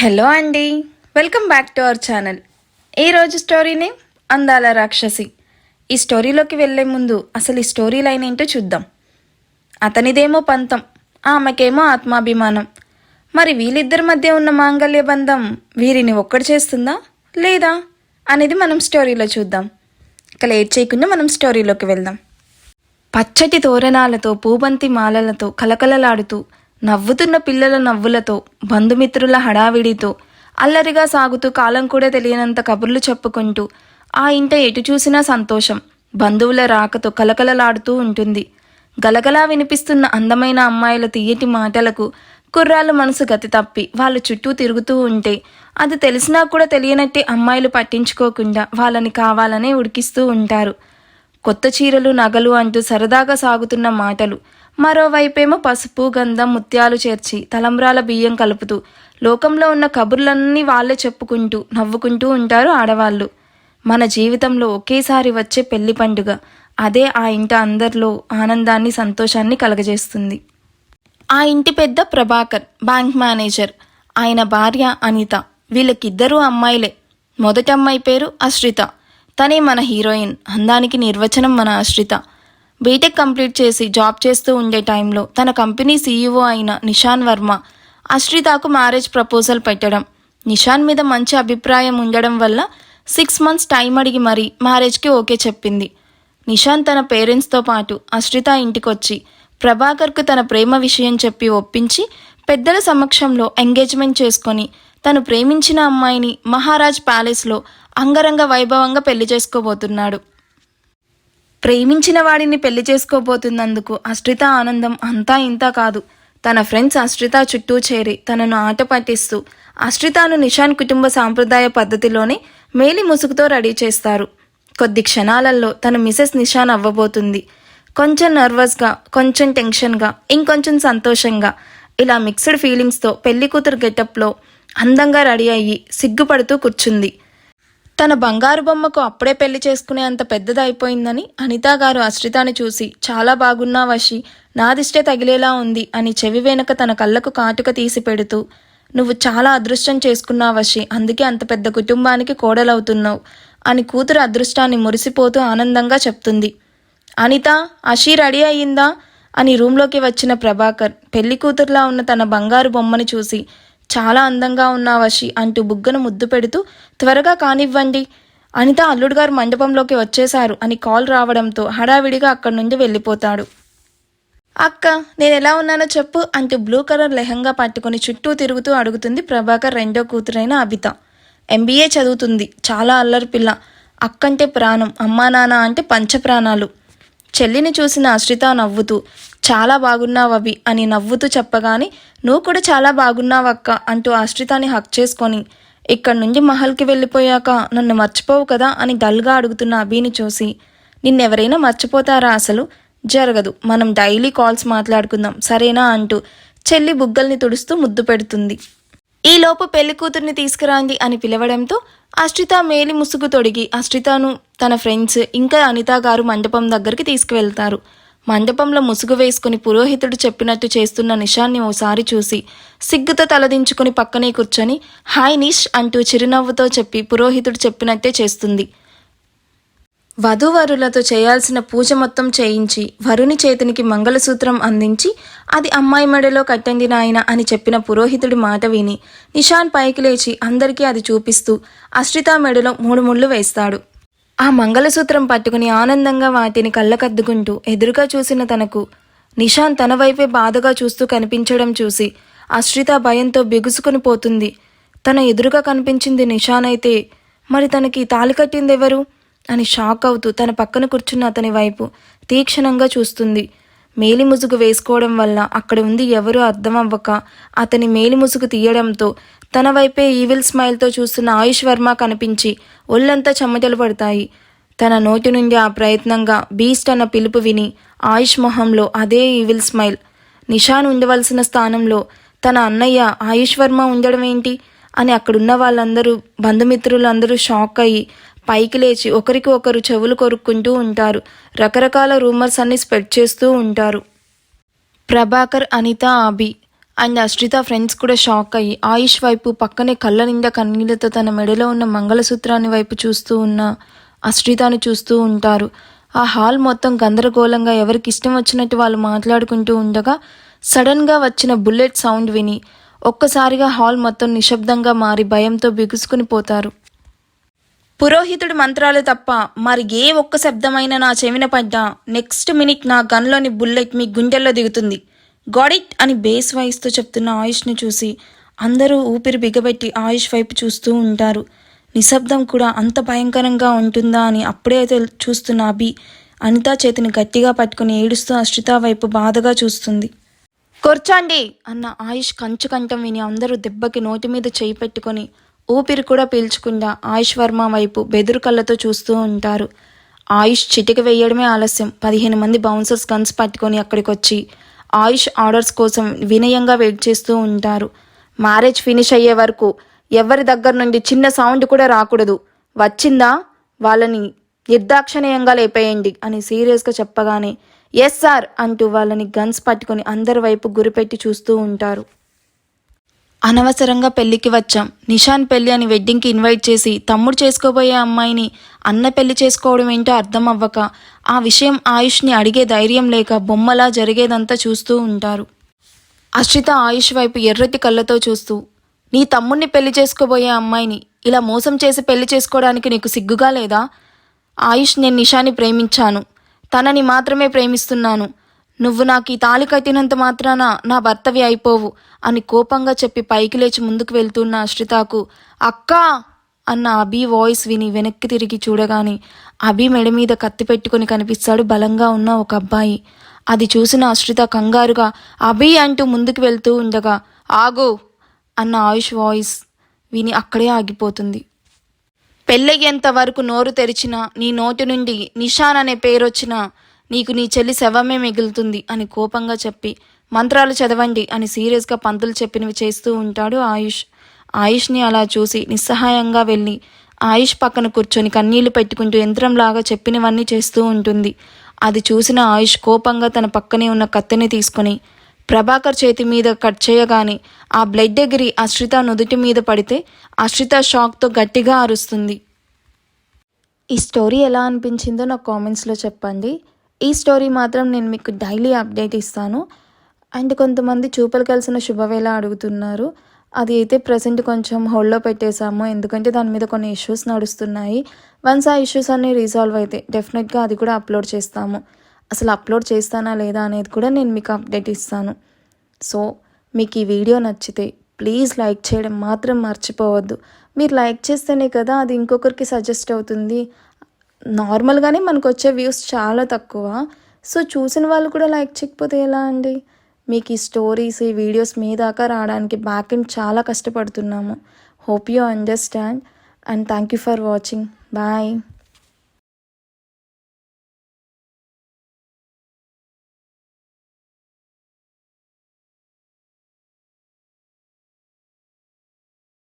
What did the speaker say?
Hello అండి. Welcome back to our channel. ఈరోజు స్టోరీని అందాల రాక్షసి. ఈ స్టోరీలోకి వెళ్ళే ముందు అసలు ఈ స్టోరీ లైన్ ఏంటో చూద్దాం. అతనిదేమో పంతం ఆమెకేమో ఆత్మాభిమానం. మరి వీళ్ళిద్దరి మధ్య ఉన్న మాంగళ్య బంధం వీరిని ఒక్కటి చేస్తుందా లేదా అనేది మనం స్టోరీలో చూద్దాం. ఇక లేట్ చేయకుండా మనం స్టోరీలోకి వెళ్దాం. పచ్చటి తోరణాలతో పూబంతి మాలలతో కలకలలాడుతూ నవ్వుతున్న పిల్లల నవ్వులతో బంధుమిత్రుల హడావిడితో అల్లరిగా సాగుతూ కాలం కూడా తెలియనంత కబుర్లు చెప్పుకుంటూ ఆ ఇంట ఎటు చూసినా సంతోషం. బంధువుల రాకతో కలకలలాడుతూ ఉంటుంది. గలగలా వినిపిస్తున్న అందమైన అమ్మాయిల తీయటి మాటలకు కుర్రాళ్ళు మనసు గతి తప్పి వాళ్ళ చుట్టూ తిరుగుతూ ఉంటే అది తెలిసినా కూడా తెలియనట్టే అమ్మాయిలు పట్టించుకోకుండా వాళ్ళని కావాలనే ఉడికిస్తూ ఉంటారు. కొత్త చీరలు నగలు అంటూ సరదాగా సాగుతున్న మాటలు మరోవైపేమో పసుపు గంధం ముత్యాలు చేర్చి తలంబ్రాల బియ్యం కలుపుతూ లోకంలో ఉన్న కబుర్లన్నీ వాళ్ళే చెప్పుకుంటూ నవ్వుకుంటూ ఉంటారు ఆడవాళ్ళు. మన జీవితంలో ఒకేసారి వచ్చే పెళ్ళి పండుగ అదే ఆ ఇంట అందరిలో ఆనందాన్ని సంతోషాన్ని కలగజేస్తుంది. ఆ ఇంటి పెద్ద ప్రభాకర్ బ్యాంక్ మేనేజర్ ఆయన భార్య అనిత. వీళ్ళకిద్దరూ అమ్మాయిలే. మొదటి అమ్మాయి పేరు అశ్రిత. తనే మన హీరోయిన్. అందానికి నిర్వచనం మన అశ్రిత. బీటెక్ కంప్లీట్ చేసి జాబ్ చేస్తూ ఉండే టైంలో తన కంపెనీ సీఈఓ అయిన నిషాన్ వర్మ అశ్రితకు మ్యారేజ్ ప్రపోజల్ పెట్టడం. నిషాన్ మీద మంచి అభిప్రాయం ఉండడం వల్ల సిక్స్ మంత్స్ టైం అడిగి మరీ మ్యారేజ్కి ఓకే చెప్పింది. నిషాన్ తన పేరెంట్స్తో పాటు అశ్రిత ఇంటికొచ్చి ప్రభాకర్కు తన ప్రేమ విషయం చెప్పి ఒప్పించి పెద్దల సమక్షంలో ఎంగేజ్మెంట్ చేసుకొని తను ప్రేమించిన అమ్మాయిని మహారాజ్ ప్యాలెస్లో అంగరంగ వైభవంగా పెళ్ళి చేసుకోబోతున్నాడు. ప్రేమించిన వాడిని పెళ్ళి చేసుకోబోతున్నందుకు అశ్రిత ఆనందం అంతా ఇంత కాదు. తన ఫ్రెండ్స్ అశ్రిత చుట్టూ చేరి తనను ఆట పట్టిస్తూ అశ్రితను నిషాన్ కుటుంబ సాంప్రదాయ పద్ధతిలోనే మేలి ముసుగుతో రెడీ చేస్తారు. కొద్ది క్షణాలలో తన మిసెస్ నిషాన్ అవ్వబోతుంది. కొంచెం నర్వస్గా కొంచెం టెన్షన్గా ఇంకొంచెం సంతోషంగా ఇలా మిక్స్డ్ ఫీలింగ్స్తో పెళ్ళి కూతురు గెటప్లో అందంగా రెడీ అయ్యి సిగ్గుపడుతూ కూర్చుంది. తన బంగారు బొమ్మకు అప్పుడే పెళ్ళి చేసుకునే అంత పెద్దదైపోయిందని అనితా గారు అశ్రితాని చూసి చాలా బాగున్నా వశి నాదిష్టే తగిలేలా ఉంది అని చెవి వెనుక తన కళ్ళకు కాటుక తీసి పెడుతూ నువ్వు చాలా అదృష్టం చేసుకున్నా వశి అందుకే అంత పెద్ద కుటుంబానికి కోడలవుతున్నావు అని కూతురు అదృష్టాన్ని మురిసిపోతూ ఆనందంగా చెప్తుంది. అనిత అషి రెడీ అయ్యిందా? అని రూంలోకి వచ్చిన ప్రభాకర్ పెళ్ళి కూతురులా ఉన్న తన బంగారు బొమ్మని చూసి చాలా అందంగా ఉన్నావశి అంటూ బుగ్గను ముద్దు పెడుతూ త్వరగా కానివ్వండి. అనిత అల్లుడు గారు మండపంలోకి వచ్చేశారు. అని కాల్ రావడంతో హడావిడిగా అక్కడి నుండి వెళ్ళిపోతాడు. అక్క నేను ఎలా ఉన్నానో చెప్పు అంటూ బ్లూ కలర్ లెహంగా పట్టుకుని చుట్టూ తిరుగుతూ అడుగుతుంది ప్రభాకర్ రెండో కూతురైన అబిత ఎంబీఏ చదువుతుంది. చాలా అల్లరి పిల్ల. అక్కంటే ప్రాణం అమ్మా నాన్న అంటే పంచప్రాణాలు. చెల్లిని చూసిన అశ్రిత నవ్వుతూ చాలా బాగున్నావు అవి అని నవ్వుతూ చెప్పగానే నువ్వు కూడా చాలా బాగున్నావక్క అంటూ ఆశ్రితాన్ని హక్ చేసుకొని ఇక్కడి నుంచి మహల్కి వెళ్ళిపోయాక నన్ను మర్చిపోవు కదా అని డల్గా అడుగుతున్న అభిని చూసి నిన్నెవరైనా మర్చిపోతారా అసలు? జరగదు. మనం డైలీ కాల్స్ మాట్లాడుకుందాం. సరేనా? అంటూ చెల్లి బుగ్గల్ని తుడుస్తూ ముద్దు పెడుతుంది. ఈలోపు పెళ్ళి కూతుర్ని తీసుకురాంది అని పిలవడంతో అష్టిత మేలి ముసుగు తొడిగి అశ్రితను తన ఫ్రెండ్స్ ఇంకా అనిత గారు మండపం దగ్గరికి తీసుకువెళ్తారు. మండపంలో ముసుగు వేసుకుని పురోహితుడు చెప్పినట్టు చేస్తున్న నిషాన్ని ఓసారి చూసి సిగ్గుతో తలదించుకుని పక్కనే కూర్చొని హాయ్ నిష్ అంటూ చిరునవ్వుతో చెప్పి పురోహితుడు చెప్పినట్టే చేస్తుంది. వధూవరులతో చేయాల్సిన పూజ మొత్తం చేయించి వరుని చేతునికి మంగళసూత్రం అందించి అది అమ్మాయి మెడలో కట్టండి నాయన అని చెప్పిన పురోహితుడి మాట విని నిషాన్ పైకి లేచి అందరికీ అది చూపిస్తూ అశ్రిత మెడలో మూడు ముళ్ళు వేస్తాడు. ఆ మంగళసూత్రం పట్టుకుని ఆనందంగా వాటిని కళ్ళకద్దుకుంటూ ఎదురుగా చూసిన తనకు నిషాన్ తన వైపే బాధగా చూస్తూ కనిపించడం చూసి అశ్రిత భయంతో బిగుసుకుని పోతుంది. తన ఎదురుగా కనిపించింది నిషాన్ అయితే మరి తనకి తాలి కట్టింది ఎవరు? అని షాక్ అవుతూ తన పక్కన కూర్చున్న అతని వైపు తీక్షణంగా చూస్తుంది. మేలి ముసుగు వేసుకోవడం వల్ల అక్కడ ఉంది ఎవరూ అర్థమవ్వక అతని మేలి ముసుగు తీయడంతో తన వైపే ఈవిల్ స్మైల్తో చూస్తున్న ఆయుష్ వర్మ కనిపించి ఒళ్ళంతా చెమటలు పడతాయి. తన నోటి నుండి ఆ ప్రయత్నంగా బీస్ట్ అన్న పిలుపు విని ఆయుష్ మొహంలో అదే ఈవిల్ స్మైల్ నిషాన్ ఉండవలసిన స్థానంలో తన అన్నయ్య ఆయుష్ వర్మ ఉండడం ఏంటి? అని అక్కడున్న వాళ్ళందరూ బంధుమిత్రులందరూ షాక్ అయ్యి పైకి లేచి ఒకరికి ఒకరు చెవులు కొరుక్కుంటూ ఉంటారు. రకరకాల రూమర్స్ అన్ని స్ప్రెడ్ చేస్తూ ఉంటారు. ప్రభాకర్ అనిత ఆబి అండ్ అశ్రిత ఫ్రెండ్స్ కూడా షాక్ అయ్యి ఆయుష్ వైపు పక్కనే కళ్ళ నిండా కన్నీళ్ళతో తన మెడలో ఉన్న మంగళసూత్రాన్ని వైపు చూస్తూ ఉన్న అశ్రితను చూస్తూ ఉంటారు. ఆ హాల్ మొత్తం గందరగోళంగా ఎవరికి ఇష్టం వచ్చినట్టు వాళ్ళు మాట్లాడుకుంటూ ఉండగా సడన్గా వచ్చిన బుల్లెట్ సౌండ్ విని ఒక్కసారిగా హాల్ మొత్తం నిశ్శబ్దంగా మారి భయంతో బిగుసుకుని పోతారు. పురోహితుడి మంత్రాలు తప్ప మరి ఏ ఒక్క శబ్దమైనా నా చెవిన పడ్డా. నెక్స్ట్ మినిట్ నా గన్లోని బుల్లెట్ మీ గుండెల్లో దిగుతుంది. గాడిట్ అని బేస్ వాయిస్తో చెప్తున్న ఆయుష్ని చూసి అందరూ ఊపిరి బిగబెట్టి ఆయుష్ వైపు చూస్తూ ఉంటారు. నిశ్శబ్దం కూడా అంత భయంకరంగా ఉంటుందా అని అప్పుడే చూస్తున్న అభి అనితా చేతిని గట్టిగా పట్టుకుని ఏడుస్తూ అశ్రిత వైపు బాధగా చూస్తుంది. కూర్చోండి అన్న ఆయుష్ కంచు కంఠం విని అందరూ దెబ్బకి నోటి మీద చేయి పెట్టుకొని ఊపిరి కూడా పీల్చకుండా ఆయుష్ వర్మ వైపు బెదురు కళ్ళతో చూస్తూ ఉంటారు. ఆయుష్ చిటిక వేయడమే ఆలస్యం. పదిహేను మంది బౌన్సర్స్ గన్స్ పట్టుకొని అక్కడికి వచ్చి ఆయుష్ ఆర్డర్స్ కోసం వినయంగా వెయిట్ చేస్తూ ఉంటారు. మ్యారేజ్ ఫినిష్ అయ్యే వరకు ఎవరి దగ్గర నుండి చిన్న సౌండ్ కూడా రాకూడదు. వచ్చిందా? వాళ్ళని నిర్దాక్షిణ్యంగా లేపేయండి అని సీరియస్గా చెప్పగానే ఎస్ సార్ అంటూ వాళ్ళని గన్స్ పట్టుకొని అందరి వైపు గురిపెట్టి చూస్తూ ఉంటారు. అనవసరంగా పెళ్ళికి వచ్చాం. నిషాన్ పెళ్ళి అని వెడ్డింగ్కి ఇన్వైట్ చేసి తమ్ముడు చేసుకోబోయే అమ్మాయిని అన్న పెళ్ళి చేసుకోవడం ఏంటో అర్థం అవ్వక ఆ విషయం ఆయుష్ని అడిగే ధైర్యం లేక బొమ్మలా జరిగేదంతా చూస్తూ ఉంటారు. అశ్రిత ఆయుష్ వైపు ఎర్రటి కళ్ళతో చూస్తూ నీ తమ్ముడిని పెళ్ళి చేసుకోబోయే అమ్మాయిని ఇలా మోసం చేసి పెళ్ళి చేసుకోవడానికి నీకు సిగ్గుగా లేదా? ఆయుష్ నేను నిషాని ప్రేమించాను. తనని మాత్రమే ప్రేమిస్తున్నాను. నువ్వు నాకు ఈ తాళి కట్టినంత మాత్రాన నా భర్తవి అయిపోవు అని కోపంగా చెప్పి పైకి లేచి ముందుకు వెళ్తున్న అశ్రితకు అక్కా! అన్న అభి వాయిస్ విని వెనక్కి తిరిగి చూడగానే అభి మెడ మీద కత్తి పెట్టుకుని కనిపిస్తాడు బలంగా ఉన్న ఒక అబ్బాయి. అది చూసిన అశ్రిత కంగారుగా అభి! అంటూ ముందుకు వెళ్తూ ఉండగా ఆగు! అన్న ఆయుష్ వాయిస్ విని అక్కడే ఆగిపోతుంది. పెళ్ళయ్యేంత వరకు నోరు తెరిచినా నీ నోటి నుండి నిషాన్ అనే పేరొచ్చినా నీకు నీ చెల్లి శవమే మిగులుతుంది అని కోపంగా చెప్పి మంత్రాలు చదవండి అని సీరియస్గా పంతులు చెప్పినవి చేస్తూ ఉంటాడు ఆయుష్. ఆయుష్ని అలా చూసి నిస్సహాయంగా వెళ్ళి ఆయుష్ పక్కన కూర్చొని కన్నీళ్ళు పెట్టుకుంటూ యంత్రంలాగా చెప్పినవన్నీ చేస్తూ ఉంటుంది. అది చూసిన ఆయుష్ కోపంగా తన పక్కనే ఉన్న కత్తిని తీసుకొని ప్రభాకర్ చేతి మీద కట్ చేయగానే ఆ బ్లడ్ ఎగిరి అశ్రిత నుదుటి మీద పడితే అశ్రిత షాక్తో గట్టిగా అరుస్తుంది. ఈ స్టోరీ ఎలా అనిపించిందో నాకు కామెంట్స్లో చెప్పండి. ఈ స్టోరీ మాత్రం నేను మీకు డైలీ అప్డేట్ ఇస్తాను. అండ్ కొంతమంది చూపలు కలిసిన శుభవేళ అడుగుతున్నారు. అది అయితే ప్రజెంట్ కొంచెం హోల్డ్లో పెట్టేశాము. ఎందుకంటే దాని మీద కొన్ని ఇష్యూస్ నడుస్తున్నాయి. వన్స్ ఆ ఇష్యూస్ అన్నీ రీసాల్వ్ అయితే డెఫినెట్గా అది కూడా అప్లోడ్ చేస్తాము. అసలు అప్లోడ్ చేస్తానా లేదా అనేది కూడా నేను మీకు అప్డేట్ ఇస్తాను. సో మీకు ఈ వీడియో నచ్చితే ప్లీజ్ లైక్ చేయడం మాత్రం మర్చిపోవద్దు. మీరు లైక్ చేస్తేనే కదా అది ఇంకొకరికి సజెస్ట్ అవుతుంది. నార్మల్గానే మనకు వచ్చే వ్యూస్ చాలా తక్కువ. సో చూసిన వాళ్ళు కూడా లైక్ చేయకపోతే ఎలా అండి? మీకు ఈ స్టోరీస్ ఈ వీడియోస్ మీ దాకా రావడానికి బ్యాక్ ఎండ్ చాలా కష్టపడుతున్నాము. Hope you understand and thank you for watching bye